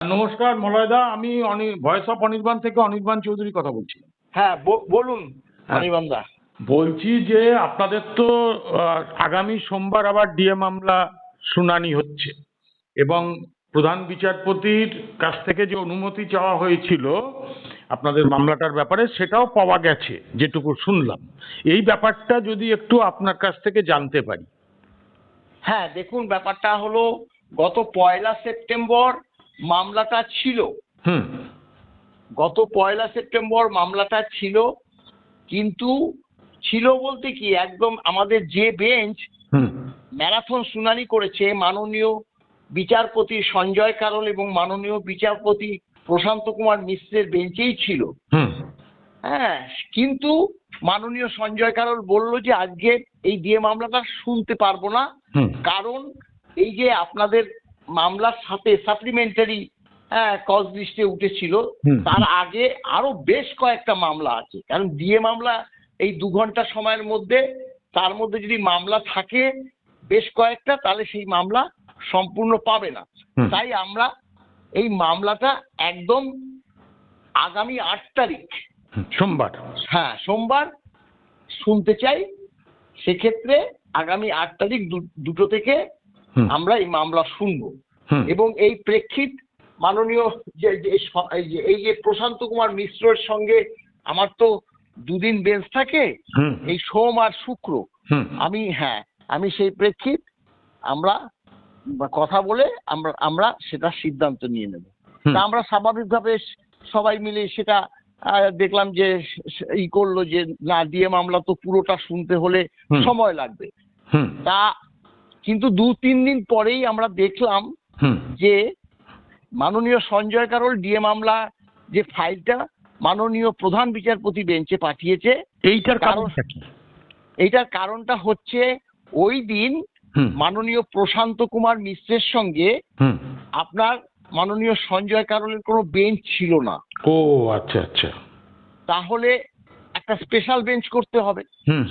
নমস্কার মলয়দা আমি voice of Anirban থেকে অনির্বাণ চৌধুরী কথা বলছি। হ্যাঁ বলুন হ্যাঁ। অনির্বাণদা বলছি যে আপনাদের তো আগামী সোমবার আবার ডিএ মামলা শুনানি হচ্ছে এবং প্রধান বিচারপতির কাছ থেকে যে অনুমতি চাওয়া হয়েছিল আপনাদের মামলাটার ব্যাপারে সেটাও পাওয়া গেছে যেটুকু শুনলাম। এই ব্যাপারটা যদি একটু আপনার কাছ থেকে জানতে পারি। হ্যাঁ দেখুন ব্যাপারটা হলো গত পয়লা সেপ্টেম্বর মামলাটা ছিল। গত পয়লা সেপ্টেম্বর মামলাটা ছিল কিন্তু ছিল বলতে কি একদম আমাদের যে বেঞ্চ ম্যারাথন শুনানি করেছে মাননীয় বিচারপতি সঞ্জয় কারল এবং মাননীয় বিচারপতি প্রশান্ত কুমার মিশ্রের বেঞ্চেই ছিল। হুম। হ্যাঁ কিন্তু মাননীয় সঞ্জয় কারল বলল যে আজকে এই ডিএ মামলাটা শুনতে পারব না। কারণ এই যে আপনাদের মামলার সাথে সাপ্লিমেন্টারি হ্যাঁ কজ লিস্টে উঠেছিল। তার আগে আরও বেশ কয়েকটা মামলা আছে। কারণ ডিএ মামলা এই দু ঘণ্টা সময়ের মধ্যে তার মধ্যে যদি মামলা থাকে বেশ কয়েকটা তাহলে সেই মামলা সম্পূর্ণ পাবে না। তাই আমরা এই মামলাটা একদম আগামী আট তারিখ সোমবার। হ্যাঁ সোমবার শুনতে চাই। সেক্ষেত্রে আগামী আট তারিখ দুটো থেকে আমরা এই মামলা শুনব। এবং এই প্রেক্ষিত মাননীয় যে এই যে- প্রশান্ত কুমার মিশ্রর সঙ্গে আমার তো দুদিন বেঞ্চ থাকে এই সোম আর শুক্র। আমি হ্যাঁ আমি সেই প্রেক্ষিত আমরা কথা বলে আমরা আমরা সেটা সিদ্ধান্ত নিয়ে নেব। তা আমরা স্বাভাবিকভাবে সবাই মিলে সেটা দেখলাম যে ই করল যে না দিয়ে মামলা তো পুরোটা শুনতে হলে সময় লাগবে। তা কিন্তু দু তিন দিন পরেই আমরা দেখলাম যে মাননীয় সঞ্জয় কারোল ডিএ মামলা যে ফাইলটা মাননীয় প্রধান বিচারপতি বেঞ্চে পাঠিয়েছে এইটার কারণ- এইটার কারণটা হচ্ছে ওই দিন মাননীয় প্রশান্ত কুমার মিশ্রের সঙ্গে আপনার মাননীয় সঞ্জয় কারোলের কোনো বেঞ্চ ছিল না। ও আচ্ছা আচ্ছা। তাহলে একটা স্পেশাল বেঞ্চ করতে হবে।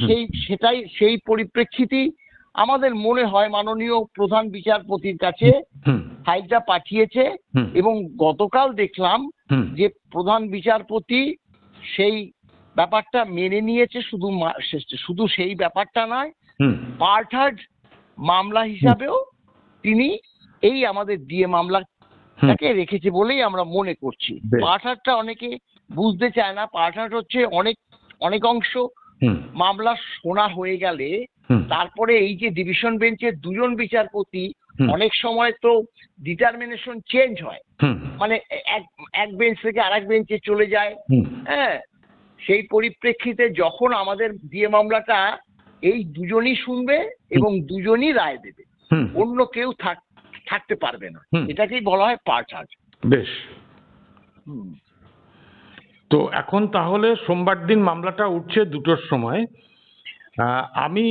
সেই সেটাই সেই পরিপ্রেক্ষিতেই আমাদের মনে হয় মাননীয় প্রধান বিচারপতির কাছে ফাইলটা পাঠিয়েছে এবং গতকাল দেখলাম যে প্রধান বিচারপতি সেই ব্যাপারটা মেনে নিয়েছে শুধু শুধু সেই ব্যাপারটা নয় পার্টার্ড মামলা হিসাবেও তিনি এই আমাদের দিয়ে ডিএ মামলাটাকে রেখেছে বলেই আমরা মনে করছি। পার্টার্ডটা অনেকে বুঝতে চায় না পার্টার্ড হচ্ছে অনেক অনেক অংশ মামলা শোনা হয়ে গেলে তারপরে এই যে ডিভিশন বেঞ্চের দুজন বিচারপতি অনেক সময় তো ডিটারমিনেশন চেঞ্জ হয়। মানে এক এক বেঞ্চ থেকে আরেক বেঞ্চে চলে যায়। হ্যাঁ সেই পরিপ্রেক্ষিতে যখন আমাদের দিয়ে মামলাটা এই দুজনই শুনবে এবং দুজনই রায় দেবে। অন্য কেউ থাক- থাকতে পারবে না। এটাকেই বলা হয় পার্টার্ড বেশ। তো এখন তাহলে সোমবার দিন মামলাটা উঠছে দুটোর সময়। আমি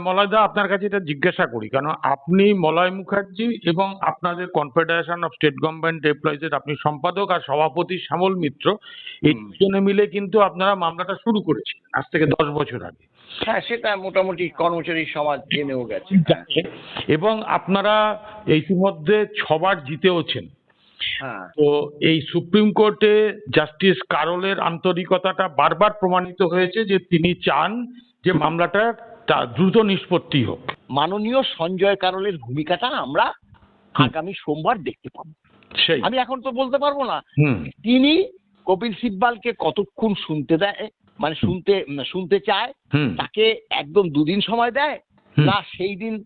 মলয়দা আপনার কাছে এটা জিজ্ঞাসা করি। কারণ আপনি মলয় মুখার্জি এবং আপনাদের কনফেডারেশন অফ স্টেট গভর্নমেন্ট এমপ্লয়িজের আপনি সম্পাদক আর সভাপতি শ্যামল মিত্র এই দুজনে মিলে কিন্তু আপনারা মামলাটা শুরু করেছিলেন আজ থেকে দশ বছর আগে। হ্যাঁ সেটা মোটামুটি কর্মচারী সমাজ জেনেও গেছে। এবং আপনারা ইতিমধ্যে ছবার জিতেওছেন। হ্যাঁ। তো এই সুপ্রিম কোর্টে জাস্টিস কারোলের আন্তরিকতাটা বারবার প্রমাণিত হয়েছে যে তিনি চান যে মামলাটা তা দ্রুত নিষ্পত্তি হোক। মাননীয় সঞ্জয় কারলের ভূমিকাটা আমরা আগামী সোমবার দেখতে পাবো। সেই। আমি এখন তো বলতে পারব না। তিনি কপিল সিব্বালকে কতক্ষণ শুনতে দেয় মানে শুনতে শুনতে চায় তাকে একদম দুদিন সময় দেয় না সেই দিন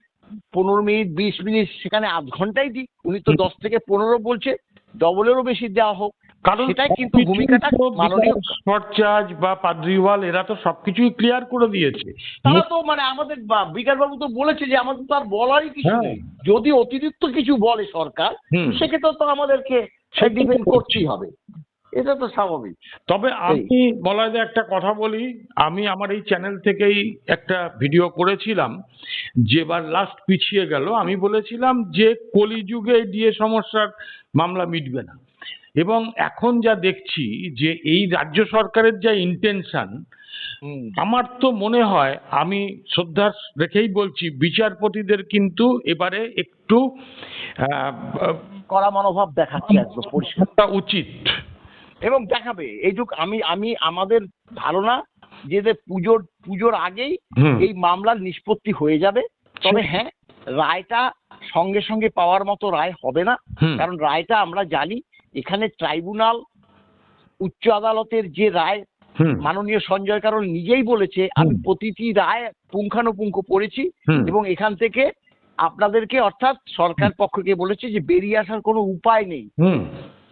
পনেরো মিনিট বিশ মিনিট সেখানে আধ ঘন্টাই দিক উনি তো দশ থেকে পনেরো বলছে ডবলেরও বেশি দেওয়া হোক। কারণ সেটাই কিন্তু ভূমিকাটা মাননীয় বা পাদ্রিওয়াল এরা তো সবকিছুই ক্লিয়ার করে দিয়েছে। তারা তো মানে আমাদের বিকাশ বাবু তো বলেছে যে আমাদের তো আর বলারই কিছু হ্যাঁ। নেই। যদি অতিরিক্ত কিছু বলে সরকার সেক্ষেত্রে তো আমাদেরকে ডিপেন্ড করতেই হবে। এটা তো স্বাভাবিক। তবে আমি বলায় একটা কথা বলি। আমি আমার এই চ্যানেল থেকেই একটা ভিডিও করেছিলাম যেবার লাস্ট পিছিয়ে গেল। আমি বলেছিলাম যে কলিযুগে ডিএ সমস্যার মামলা মিটবে না। এবং এখন যা দেখছি যে এই রাজ্য সরকারের যা ইন্টেনশন আমার তো মনে হয় আমি শ্রদ্ধা রেখেই বলছি বিচারপতিদের কিন্তু এবারে একটু কড়া মনোভাব দেখাচ্ছে একদম পরিষ্কার। উচিত। এবং দেখাবে এইটুক আমি আমি আমাদের ধারণা যে যে পুজোর পুজোর আগেই এই মামলার নিষ্পত্তি হয়ে যাবে। তবে হ্যাঁ রায়টা সঙ্গে সঙ্গে পাওয়ার মতো রায় হবে না। কারণ রায়টা আমরা জানি এখানে ট্রাইব্যুনাল উচ্চ আদালতের যে রায় মাননীয় সঞ্জয় কারণ নিজেই বলেছে আমি প্রতিটি রায় পুঙ্খানুপুঙ্খ পড়েছি এবং এখান থেকে আপনাদেরকে অর্থাৎ সরকার পক্ষকে বলেছে যে বেরিয়ে আসার কোনো উপায় নেই।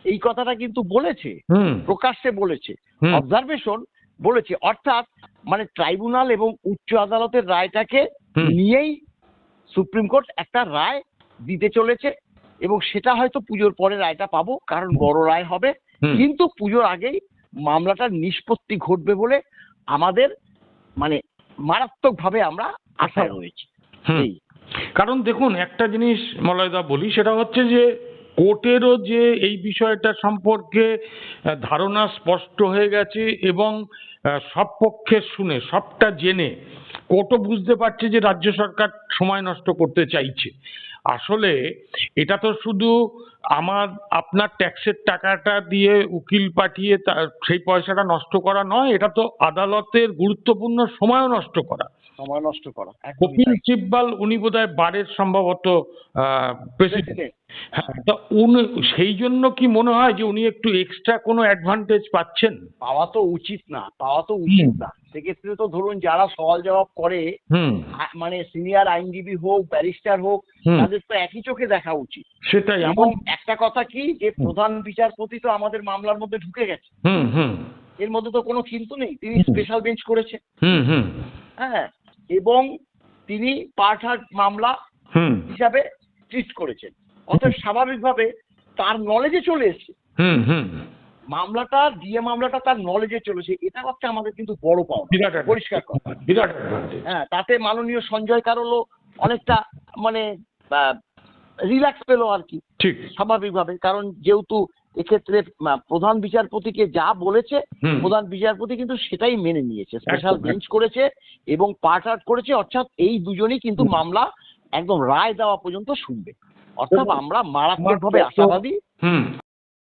এই কথাটা কিন্তু বলেছে প্রকাশ্যে বলেছে অবজারভেশন বলেছে অর্থাৎ মানে ট্রাইব্যুনাল এবং উচ্চ আদালতের রায়টাকে নিয়েই সুপ্রিম কোর্ট একটা রায় দিতে চলেছে। এবং সেটা হয়তো পুজোর পরে রায়টা পাবো কারণ বড় রায় হবে। কিন্তু পুজোর আগেই মামলাটার নিষ্পত্তি ঘটবে বলে আমাদের মানে মারাত্মকভাবে আমরা আশা রয়েছি। কারণ দেখুন একটা জিনিস মলয়দা বলি সেটা হচ্ছে যে কোর্টেরও যে এই বিষয়টা সম্পর্কে ধারণা স্পষ্ট হয়ে গেছে এবং সব পক্ষের শুনে সবটা জেনে কোর্টও বুঝতে পারছে যে রাজ্য সরকার সময় নষ্ট করতে চাইছে। আসলে এটা তো শুধু আমার, আপনার ট্যাক্সের টাকাটা দিয়ে উকিল পাঠিয়ে তার সেই পয়সাটা নষ্ট করা নয়, এটা তো আদালতের গুরুত্বপূর্ণ সময়ও নষ্ট করা। সময় নষ্ট করা কপিল। সিব্বাল উনি বোধহয় বারের সম্ভবত প্রেসিডেন্ট হ্যাঁ তা উনি সেই জন্য কি মনে হয় যে উনি একটু এক্সট্রা কোনো অ্যাডভান্টেজ পাচ্ছেন? পাওয়া তো উচিত না পাওয়া তো উচিত না। সেক্ষেত্রে তো ধরুন যারা সওয়াল জবাব করে মানে সিনিয়র আইনজীবী হোক ব্যারিস্টার হোক তাদের তো একই চোখে দেখা উচিত। সেটাই এবং একটা কথা কি যে প্রধান বিচারপতি তো আমাদের মামলার মধ্যে ঢুকে গেছে। হুম হুম। এর মধ্যে তো কোনো কিন্তু নেই তিনি স্পেশাল বেঞ্চ করেছে হুম হুম। হ্যাঁ এবং তিনি হার্ট মামলা হুম। হিসাবে ট্রিট করেছেন। অতএব স্বাভাবিকভাবে তার নলেজে চলে এসেছে। মামলাটা ডিএ মামলাটা তার নলেজে চলেছে। এটা হচ্ছে আমাদের কিন্তু বড় পাওয়া। পরিষ্কার বিরাট হ্যাঁ তাতে মাননীয় সঞ্জয় কারলও অনেকটা মানে রিল্যাক্স পেল আর কি। ঠিক। স্বাভাবিকভাবে। কারণ যেহেতু এক্ষেত্রে প্রধান বিচারপতিকে যা বলেছে প্রধান বিচারপতি কিন্তু সেটাই মেনে নিয়েছে। স্পেশাল বেঞ্চ করেছে এবং পার্ট আউট করেছে অর্থাৎ এই দুজনই কিন্তু মামলা একদম রায় দেওয়া পর্যন্ত শুনবে। অর্থাৎ আমরা মারাত্মকভাবে আশাবাদী। হুম।